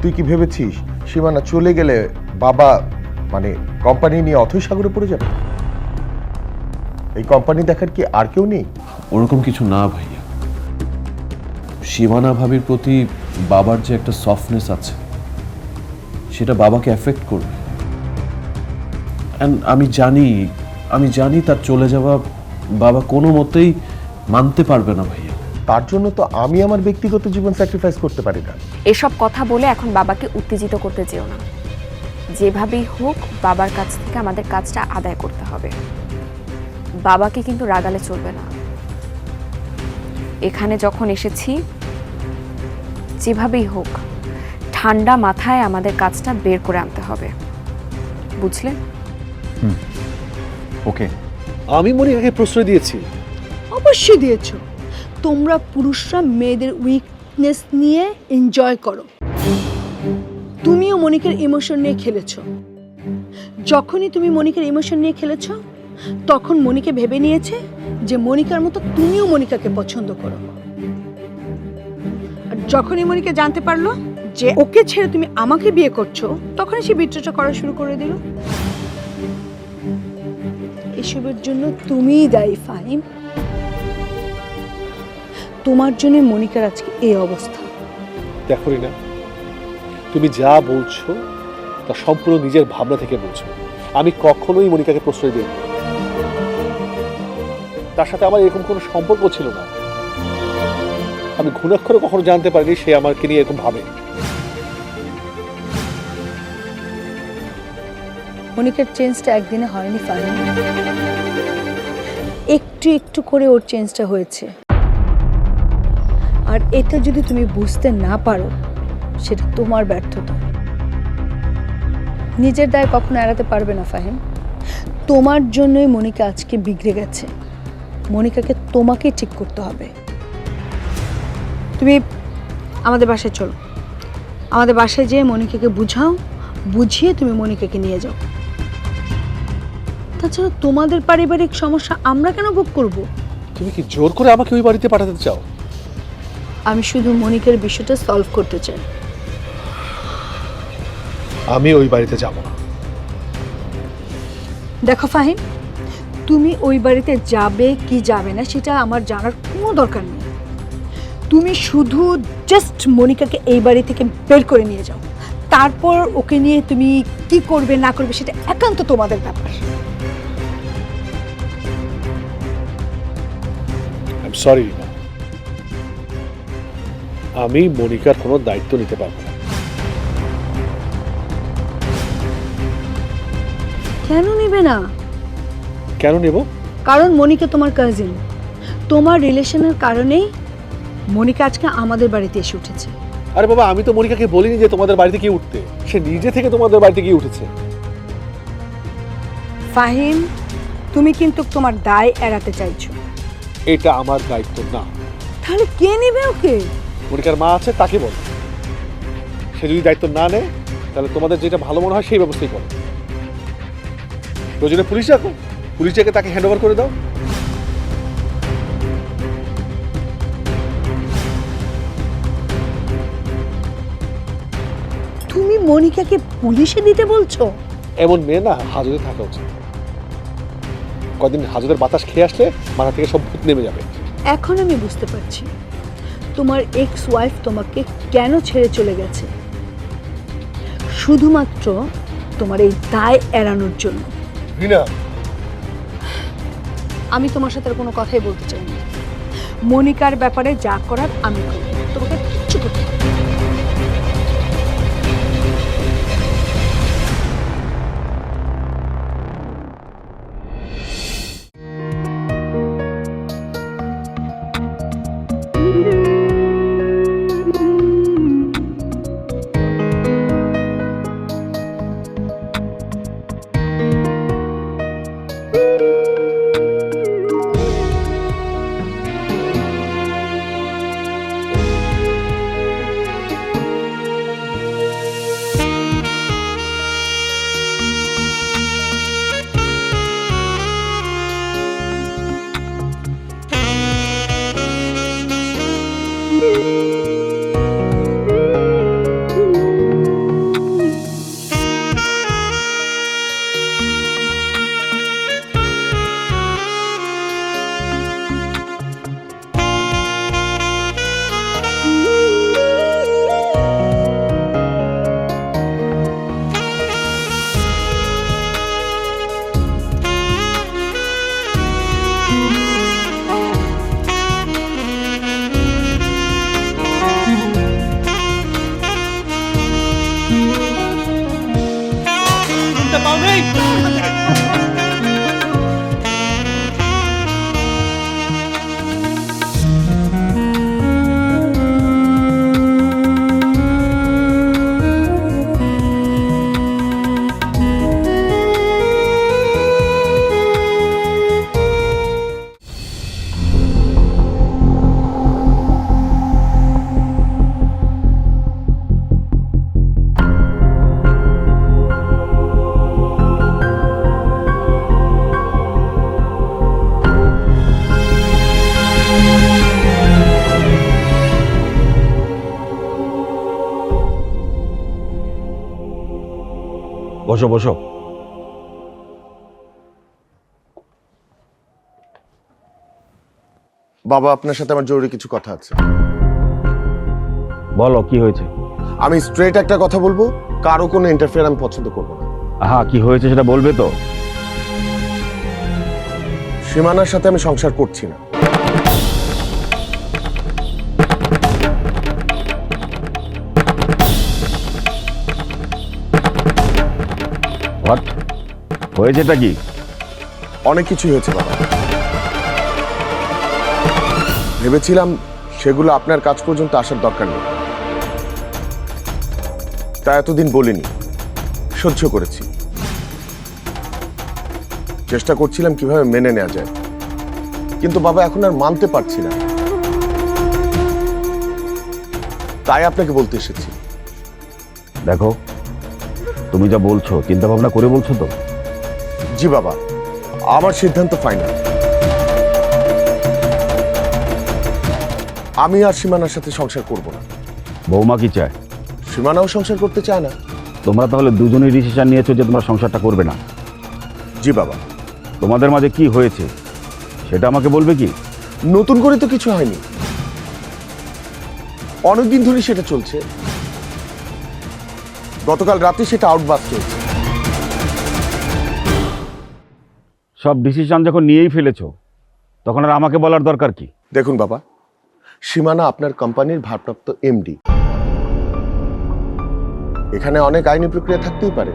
তুই কি ভেবেছিস সীমানা চলে গেলে বাবা মানে কোম্পানি নিয়ে অথৈ সাগরে পড়ে যাবে? এই কোম্পানি দেখার কি আর কেউ নেই? ওরকম কিছু না ভাইয়া। সীমানা ভাবির প্রতি বাবার যে একটা সফটনেস আছে সেটা বাবাকে এফেক্ট করবে। আমি জানি আমি জানি তার চলে যাওয়া বাবা কোনো মতেই মানতে পারবে না ভাইয়া। তার জন্য তো আমি আমার ব্যক্তিগত জীবন স্যাক্রিফাইস করতে পারি না। এসব কথা বলে এখন বাবাকে উত্তেজিত করতে যেও না। যেভাবেই হোক বাবার কাছ থেকে আমাদের কাজটা আদায় করতে হবে। বাবাকে কিন্তু রাগালে চলবে না। এখানে যখন এসেছি যেভাবেই হোক ঠান্ডা মাথায় আমাদের কাজটা বের করে আনতে হবে। বুঝলে? ওকে। আমি মনিকাকে প্রশ্রয় দিয়েছি। অবশ্যই দিয়েছ। তোমরা পুরুষরা মেয়েদের উইকনেস নিয়ে এনজয় করো। তুমিও মনিকের ইমোশন নিয়ে খেলেছ। যখনই তুমি মনিকের ইমোশন নিয়ে খেলেছ, তখন মনিকে ভেবে নিয়েছে যে মনিকার মতো তুমিও মনিকাকে পছন্দ করো। আর যখনই মনিকা জানতে পারল যে ওকে ছেড়ে তুমি আমাকে বিয়ে করছ, তখনই সে বিদ্রোহটা করা শুরু করে দিল। এসবের জন্য তুমিই দায়ী, ফাহিম। তোমার জন্য মনিকার আজকে এই অবস্থা। দেখো না? তুমি যা বলছো তা সম্পূর্ণ নিজের ভাবনা থেকে বলছো। আমি কখনোই মনিকাকে প্রশ্রয় দিই তার সাথে আমার এরকম কোনো সম্পর্ক ছিল না। আমি ঘুণাক্ষরে কখনো জানতে পারিনি সে আমাকে নিয়ে এরকম ভাবে। মনিকার চেঞ্জটা একদিনে হয়নি ফাহিম একটু একটু করে ওর চেঞ্জটা হয়েছে। আর এটা যদি তুমি বুঝতে না পারো, সেটা তোমার ব্যর্থতা। নিজের দায় কখনো এড়াতে পারবে না, ফাহিম। তোমার জন্যই মনিকা আজকে বিগড়ে গেছে। মনিকাকে তোমাকেই ঠিক করতে হবে। তুমি আমাদের বাসায় চলো। আমাদের বাসায় যেয়ে মনিকাকে বুঝাও, বুঝিয়ে তুমি মনিকাকে নিয়ে যাও। তাছাড়া তোমাদের পারিবারিক সমস্যা আমরা কেন ভোগ করব? তুমি কি জোর করে আমাকে ওই বাড়িতে পাঠাতে চাও? আমি শুধু মনিকার বিষয়টা সলভ করতে চাই। আমি ওই বাড়িতে যাব না। দেখো ফাহিম তুমি ওই বাড়িতে যাবে কি যাবে না সেটা আমার জানার কোনো দরকার নেই। তুমি শুধু জাস্ট মনিকাকে এই বাড়ি থেকে বের করে নিয়ে যাও। তারপর ওকে নিয়ে তুমি কি করবে না করবে সেটা একান্ত তোমাদের ব্যাপার। সরি আমি মনিকার কোনো দায়িত্ব নিতে পারব না। কেন নেবে না? কেন নেব? কারণ মনিকা তোমার কাজিন তোমার রিলেশনের কারণেই মনিকা আজকে আমাদের বাড়িতে এসে উঠেছে। আরে বাবা আমি তো মনিকাকে বলিনি যে তোমাদের বাড়িতে গিয়ে উঠতে। সে নিজে থেকে তোমাদের বাড়িতে গিয়ে উঠেছে। ফাহিম তুমি কিন্তু তোমার দায় এড়াতে চাইছো। এটা আমার দায়িত্ব না। তাহলে কে নেবে ওকে? মনিকার মা আছে তাকে বল। সে যদি দায়িত্ব না নেয় তাহলে তোমাদের যেটা ভালো মনে হয় সেই ব্যবস্থাই করো। প্রয়োজনে পুলিশ রাখো পুলিশ ডেকে তাকে হ্যান্ড করে দাও। তুমি মনিকাকে পুলিশে দিতে বলছো? এমন মেয়ে না হাজতে থাকা উচিত। কদিন হাজতের বাতাস খেয়ে আসলে মাথা থেকে সব ভূত নেমে যাবে। এখন আমি বুঝতে পারছি। তোমার এক্স ওয়াইফ তোমাকে কেন ছেড়ে চলে গেছে? শুধুমাত্র তোমার এই দায় এড়ানোর জন্য। রিনা। আমি তোমার সাথে আর কোনো কথাই বলতে চাই না মনিকার ব্যাপারে যা করার আমি করব। বসো বসো। বাবা আপনার সাথে আমার জরুরি কিছু কথা আছে। বলো কি হয়েছে? আমি স্ট্রেট একটা কথা বলব কারও কোনো ইন্টারফেয়ার আমি পছন্দ করব না। হ্যাঁ কি হয়েছে সেটা বলবে তো? সীমানার সাথে আমি সংসার করছি না। হোয়াট হয়েছেটা কি? অনেক কিছুই হয়েছে বাবা। ভেবেছিলাম সেগুলো আপনার কাজ পর্যন্ত আসার দরকার নেই। তা এতদিন বলিনি। সহ্য করেছি। চেষ্টা করছিলাম কীভাবে মেনে নেওয়া যায়। কিন্তু বাবা এখন আর মানতে পারছি না। তাই আপনাকে বলতে এসেছি। দেখো তুমি যা বলছো চিন্তা ভাবনা করে বলছো তো? জি বাবা আমার সিদ্ধান্ত ফাইনাল আমি আর সীমানার সাথে সংসার করব না। বৌমা কি চায়? সীমানাও সংসার করতে চায় না। তোমরা তাহলে দুজনেই ডিসিশন নিয়েছো যে তোমরা সংসারটা করবে না? জি বাবা। তোমাদের মাঝে কি হয়েছে? সেটা আমাকে বলবে কি? নতুন করে তো কিছু হয়নি। অনেকদিন ধরে সেটা চলছে। গতকাল রাতে সেটা আউটবাস চলছে সব ডিসিশন যখন নিয়েই ফেলেছো তখন আর আমাকে বলার দরকার কি? দেখুন বাবা সীমানা আপনার কোম্পানির ভারপ্রাপ্ত এমডি এখানে অনেক আইনি প্রক্রিয়া থাকতেই পারে।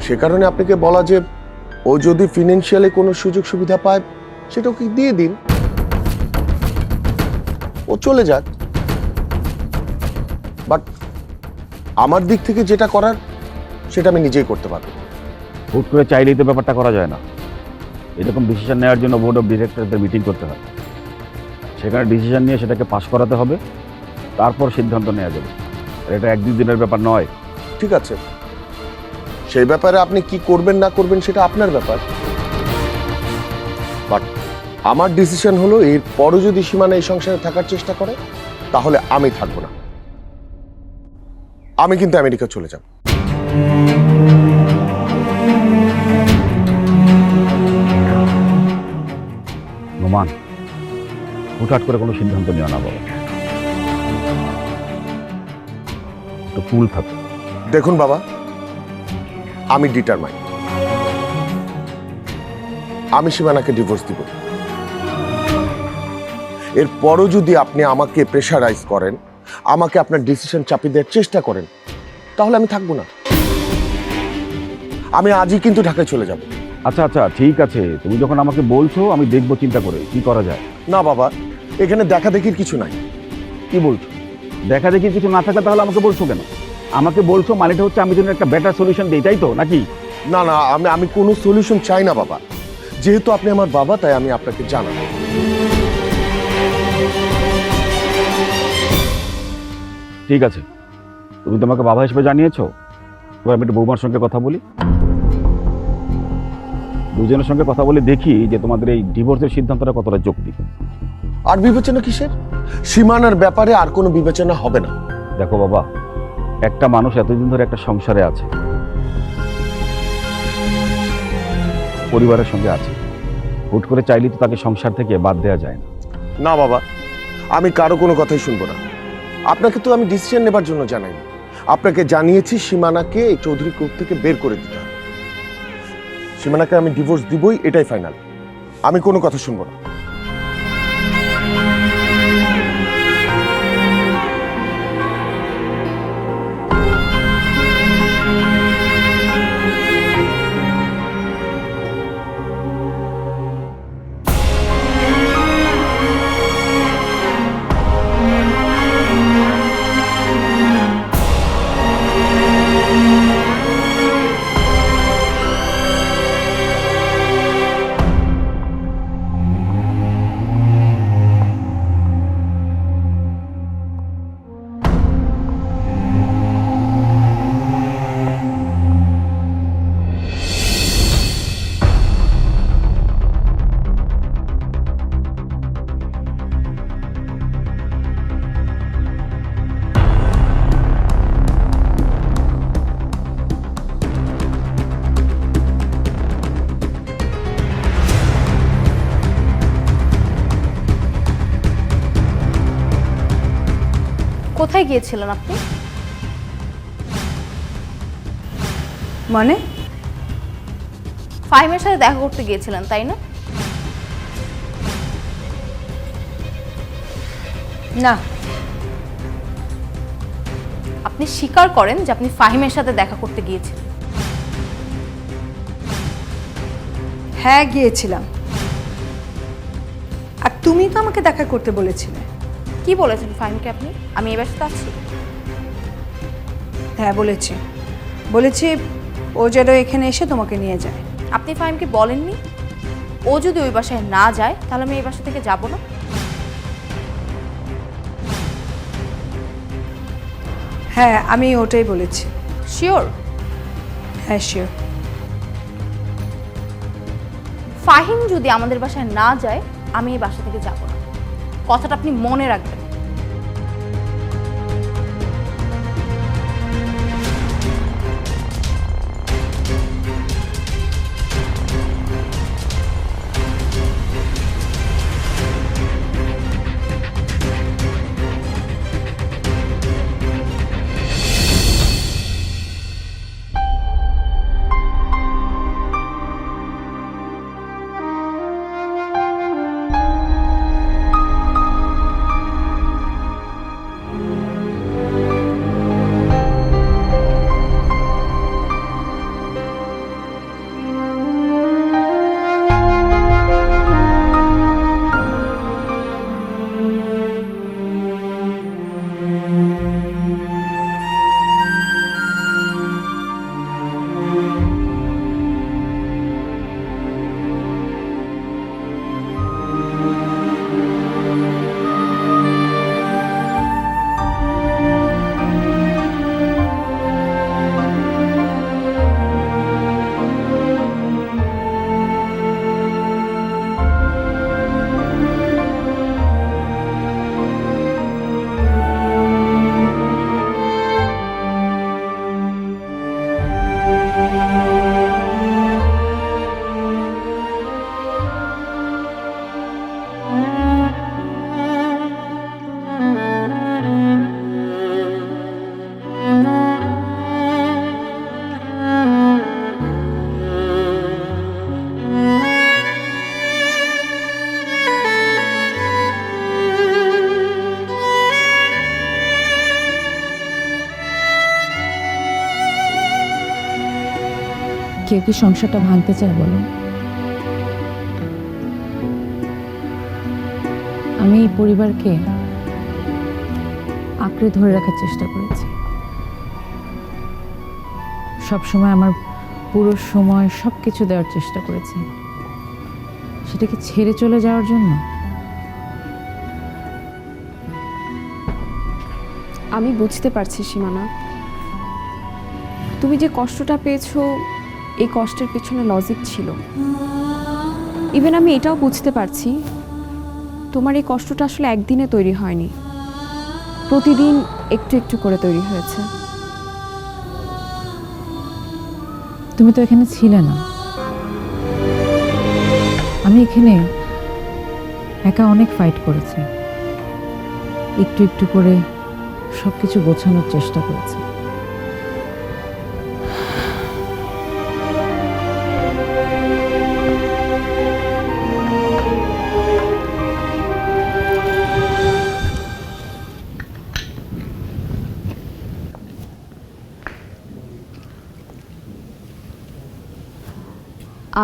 সে কারণে আপনাকে বলা যে ও যদি ফিনান্সিয়ালি কোনো সুযোগ সুবিধা পায় সেটা ওকে দিয়ে দিন। ও চলে যাক। বাট আমার দিক থেকে যেটা করার সেটা আমি নিজেই করতে পারব। হুট করে চাইলেই তো ব্যাপারটা করা যায় না। এরকম ডিসিশন নেওয়ার জন্য বোর্ড অফ ডিরেক্টরদের মিটিং করতে হবে সেখানে ডিসিশন নিয়ে সেটাকে পাশ করাতে হবে তারপর সিদ্ধান্ত নেওয়া যাবে। আর এটা এক দুই দিনের ব্যাপার নয়। ঠিক আছে। সেই ব্যাপারে আপনি কি করবেন না করবেন সেটা আপনার ব্যাপার। বাট আমার ডিসিশন হলো এর পরও যদি সীমানা এই সংসারে থাকার চেষ্টা করে তাহলে আমি থাকব না। আমি কিন্তু আমেরিকা চলে যাব। নোমান হুটহাট করে কোনো সিদ্ধান্ত নেওয়া না বাবা। একটু কুল থাকো। দেখুন বাবা আমি ডিটারমাইন্ড আমি সীমানাকে ডিভোর্স দিব। এরপরও যদি আপনি আমাকে প্রেশারাইজ করেন আমাকে আপনার ডিসিশন চাপিয়ে দেওয়ার চেষ্টা করেন তাহলে আমি থাকব না। আমি আজই কিন্তু ঢাকায় চলে যাব। আচ্ছা আচ্ছা ঠিক আছে। তুমি যখন আমাকে বলছো আমি দেখব চিন্তা করে কি করা যায়। না বাবা এখানে দেখা দেখির কিছু নাই। কি বলছো? দেখা দেখি কিছু না থাকলে তাহলে আমাকে বলছো কেন? আমাকে বলছো মানেটা হচ্ছে আমি যেন একটা বেটার সলিউশন দিই তাই তো নাকি? না না আমি আমি কোনো সলিউশন চাই না বাবা। যেহেতু আপনি আমার বাবা তাই আমি আপনাকে জানাব। ঠিক আছে। তুমি তোমাকে বাবা হিসেবে জানিয়েছো? এবার আমি একটু বৌমার সঙ্গে কথা বলি। দুজনের সঙ্গে কথা বলে দেখি যে তোমাদের এই ডিভোর্সের সিদ্ধান্তটা কতটা যৌক্তিক। আর বিবেচনা কিসের? সীমানার ব্যাপারে আর কোনো বিবেচনা হবে না। দেখো বাবা একটা মানুষ এতদিন ধরে একটা সংসারে আছে। পরিবারের সঙ্গে আছে। হুট করে চাইলে তো তাকে সংসার থেকে বাদ দেওয়া যায় না। না বাবা আমি কারও কোনো কথাই শুনব না। আপনাকে তো আমি ডিসিশন নেবার জন্য জানাইনি। আপনাকে জানিয়েছি সীমানাকে এই চৌধুরী গ্রুপ থেকে বের করে দিতে হবে। সীমানাকে আমি ডিভোর্স দিবই, এটাই ফাইনাল আমি কোনো কথা শুনব না। কোথায় গিয়েছিলেন আপনি? মানে? ফাহিমের সাথে দেখা করতে গিয়েছিলেন, তাই না? না। আপনি স্বীকার করেন যে আপনি ফাহিমের সাথে দেখা করতে গিয়েছিলেন? হ্যাঁ গিয়েছিলাম। আর তুমি তো আমাকে দেখা করতে বলেছিলে। কি বলেছেন ফাহিমকে আপনি? আমি এই বাসাতে আছি। হ্যাঁ বলেছি। বলেছি ও যেন এখানে এসে তোমাকে নিয়ে যায়। আপনি ফাহিমকে বলেননি? ও যদি ওই বাসায় না যায় তাহলে আমি এই বাসা থেকে যাব না? হ্যাঁ আমি ওটাই বলেছি। শিওর হ্যাঁ শিওর ফাহিম যদি আমাদের বাসায় না যায় আমি এই বাসা থেকে যাব না। কথাটা আপনি মনে রাখবেন। কেউ কি সংসারটা ভাঙতে চায় বলো? আমি এই পরিবারকে আঁকড়ে ধরে রাখার চেষ্টা করেছি। সব সময় আমার পুরো সময় সব কিছু দেওয়ার চেষ্টা করেছি। সেটাকে ছেড়ে চলে যাওয়ার জন্য? আমি বুঝতে পারছি সীমানা। তুমি যে কষ্টটা পেয়েছ এই কষ্টের পেছনে লজিক ছিল। ইভেন আমি এটাও বুঝতে পারছি, তোমার এই কষ্টটা আসলে একদিনে তৈরি হয়নি। প্রতিদিন একটু একটু করে তৈরি হয়েছে। তুমি তো এখানে ছিলে না। আমি এখানে একা অনেক ফাইট করেছি। একটু একটু করে সব কিছু গোছানোর চেষ্টা করেছি।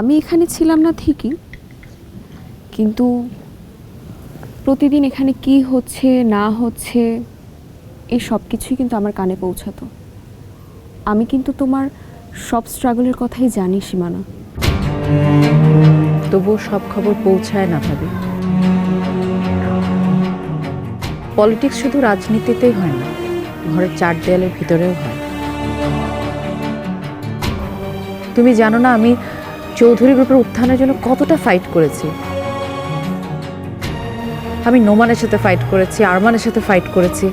আমি এখানে ছিলাম না ঠিকই, কিন্তু প্রতিদিন এখানে কি হচ্ছে, না হচ্ছে, এই সব কিছুই কিন্তু আমার কানে পৌঁছাতো। আমি কিন্তু তোমার সব স্ট্রাগলের কথাই জানি, সীমানা। তবুও সব খবর পৌঁছায় না ভাবে। পলিটিক্স শুধু রাজনীতিতেই হয় না, ঘরের চার দেয়ালের ভিতরেও হয়। তুমি জানো না, আমি চৌধুরী গ্রুপের উত্থানের জন্য কতটা ফাইট করেছি? আমি নোমানের সাথে ফাইট করেছি আরমানের সাথে ফাইট করেছি।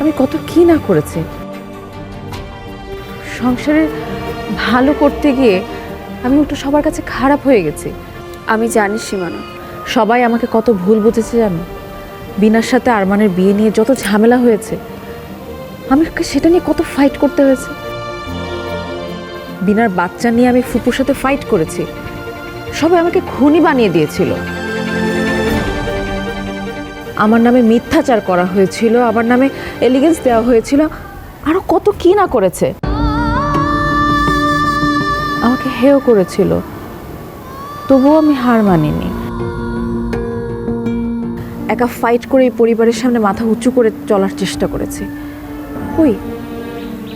আমি কত কি না করেছি? সংসারে ভালো করতে গিয়ে আমি উল্টো সবার কাছে খারাপ হয়ে গেছি। আমি জানি সীমানা। সবাই আমাকে কত ভুল বুঝেছে জানো? বিনার সাথে আরমানের বিয়ে নিয়ে যত ঝামেলা হয়েছে আমি সেটা নিয়ে কত ফাইট করতে হয়েছে? বিনার বাচ্চা নিয়ে আমি ফুপুর সাথে ফাইট করেছি। সবাই আমাকে খুনি বানিয়ে দিয়েছিল। আমার নামে মিথ্যাচার করা হয়েছিল, আমার নামে এলিগেন্স দেওয়া হয়েছিল। আরও কত কি না করেছে। আমাকে হেও করেছিল। তবুও আমি হার মানিনি। একা ফাইট করে এই পরিবারের সামনে মাথা উঁচু করে চলার চেষ্টা করেছি। কই?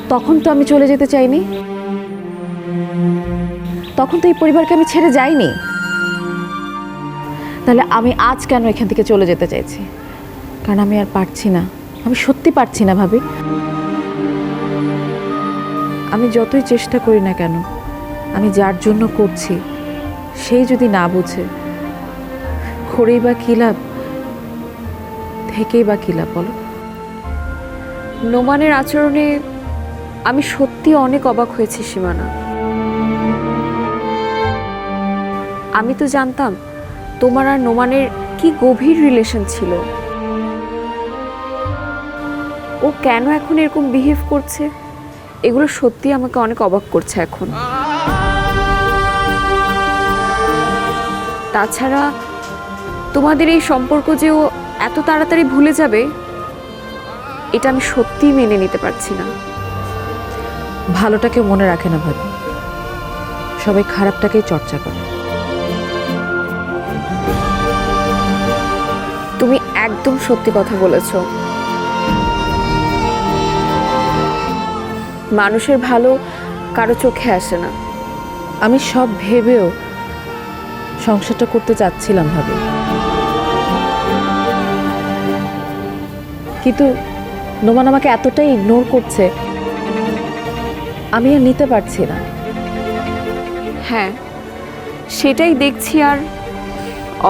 তখন তো আমি চলে যেতে চাইনি। তখন তো এই পরিবারকে আমি ছেড়ে যাইনি। তাহলে আমি আজ কেন এখান থেকে চলে যেতে চাইছি? কারণ আমি আর পারছি না। আমি সত্যি পারছি না, ভাবি। আমি যতই চেষ্টা করি না কেন, আমি যার জন্য করছি, সেই যদি না বুঝে, করেই বা কী লাভ? থেকেই বা কী লাভ, বলো? নোমানের আচরণে আমি সত্যি অনেক অবাক হয়েছি, সীমানা। আমি তো জানতাম তোমার আর নোমানের কি গভীর রিলেশন ছিল। ও কেন এখন এরকম বিহেভ করছে? এগুলো সত্যি আমাকে অনেক অবাক করছে এখন। তাছাড়া তোমাদের এই সম্পর্ক যে ও এত তাড়াতাড়ি ভুলে যাবে, এটা আমি সত্যিই মেনে নিতে পারছি না। ভালোটাকে মনে রাখে না ভাবি। সবাই খারাপটাকেই চর্চা করে। তুমি একদম সত্যি কথা বলেছ। মানুষের ভালো কারও চোখে আসে না। আমি সব ভেবেও সংসারটা করতে চাচ্ছিলাম ভাবি। কিন্তু নোমান আমাকে এতটাই ইগনোর করছে আমি আর নিতে পারছি না। হ্যাঁ সেটাই দেখছি আর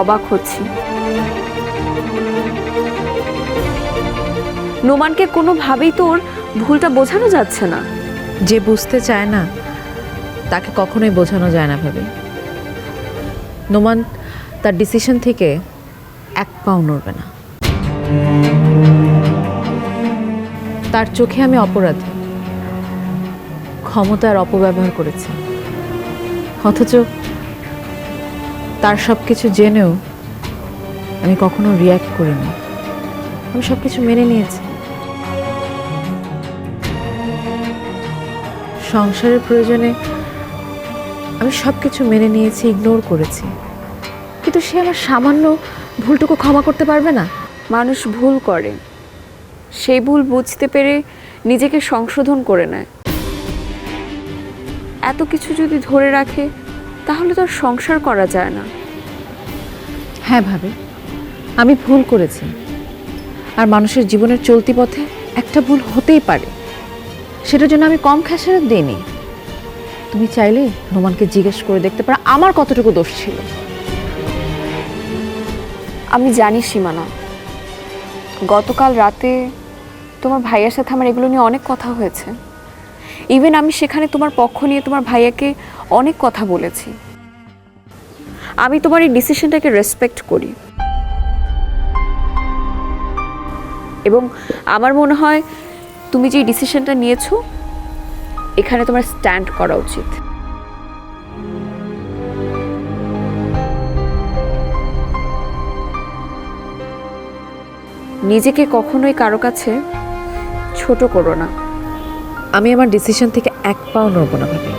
অবাক হচ্ছি। নোমানকে কোনোভাবেই তো ওর ভুলটা বোঝানো যাচ্ছে না। যে বুঝতে চায় না, তাকে কখনোই বোঝানো যায় না ভাবি। নোমান তার ডিসিশন থেকে এক পাও নড়বে না। তার চোখে আমি অপরাধী। ক্ষমতার অপব্যবহার করেছি। অথচ তার সব কিছু জেনেও আমি কখনো রিয়্যাক্ট করিনি। আমি সব কিছু মেনে নিয়েছি। সংসারের প্রয়োজনে আমি সব কিছু মেনে নিয়েছি ইগনোর করেছি। কিন্তু সে আমার সামান্য ভুলটুকু ক্ষমা করতে পারবে না? মানুষ ভুল করে। সেই ভুল বুঝতে পেরে নিজেকে সংশোধন করে নেয়। এত কিছু যদি ধরে রাখে তাহলে তো আর সংসার করা যায় না। হ্যাঁ ভাবে আমি ভুল করেছি। আর মানুষের জীবনের চলতি পথে একটা ভুল হতেই পারে। সেটার জন্য আমি কম খেসারত দিইনি। তুমি চাইলে নোমানকে জিজ্ঞেস করে দেখতে পারো, আমার কতটুকু দোষ ছিল। আমি জানি সীমানা। গতকাল রাতে তোমার ভাইয়ার সাথে আমার এগুলো নিয়ে অনেক কথা হয়েছে। ইভেন আমি সেখানে তোমার পক্ষ নিয়ে তোমার ভাইয়াকে অনেক কথা বলেছি। আমি তোমার এই ডিসিশনটাকে রেসপেক্ট করি। এবং আমার মনে হয় তুমি যে ডিসিশনটা নিয়েছো, এখানে তোমার স্ট্যান্ড করা উচিত। নিজেকে কখনোই কারও কাছে ছোট করো না। আমি আমার ডিসিশন থেকে এক পাও নড়ব না, ভাবে।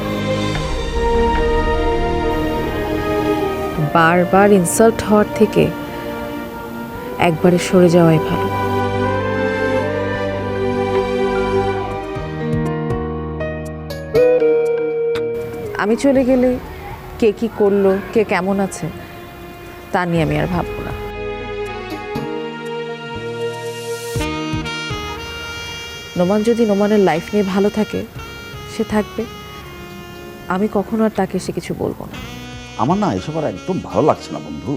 বারবার ইনসাল্ট হওয়ার থেকে একবারে সরে যাওয়াই ভালো। আমি চলে গেলে কে কি করল কে কেমন আছে তা নিয়ে আমি আর ভাববো না। নোমান যদি নোমানের লাইফ নিয়ে ভালো থাকে সে থাকবে। আমি কখনো আর তাকে সে কিছু বলব না। আমার না এসব আর একদম ভালো লাগছে না বন্ধু।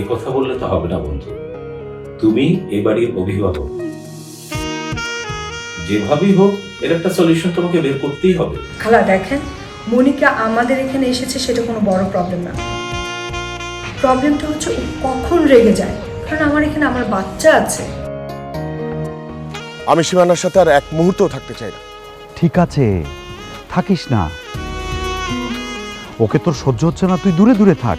এ কথা বললে তো হবে না বন্ধু। তুমি এ বাড়ির অভিভাবক। যেভাবেই হোক এর একটা সলিউশন তোমাকে বের করতেই হবে। খালা দেখেন মনিকা আমাদের এখানে এসেছে সেটা কোনো বড় প্রবলেম না। প্রবলেমটা হচ্ছে ও কখন রেগে যায়? কারণ আমার এখানে আমার বাচ্চা আছে। আমি সীমানার সাথে আর এক মুহূর্তও থাকতে চাই না। ঠিক আছে থাকিস না। ওকে তোর সহ্য হচ্ছে না তুই দূরে দূরে থাক।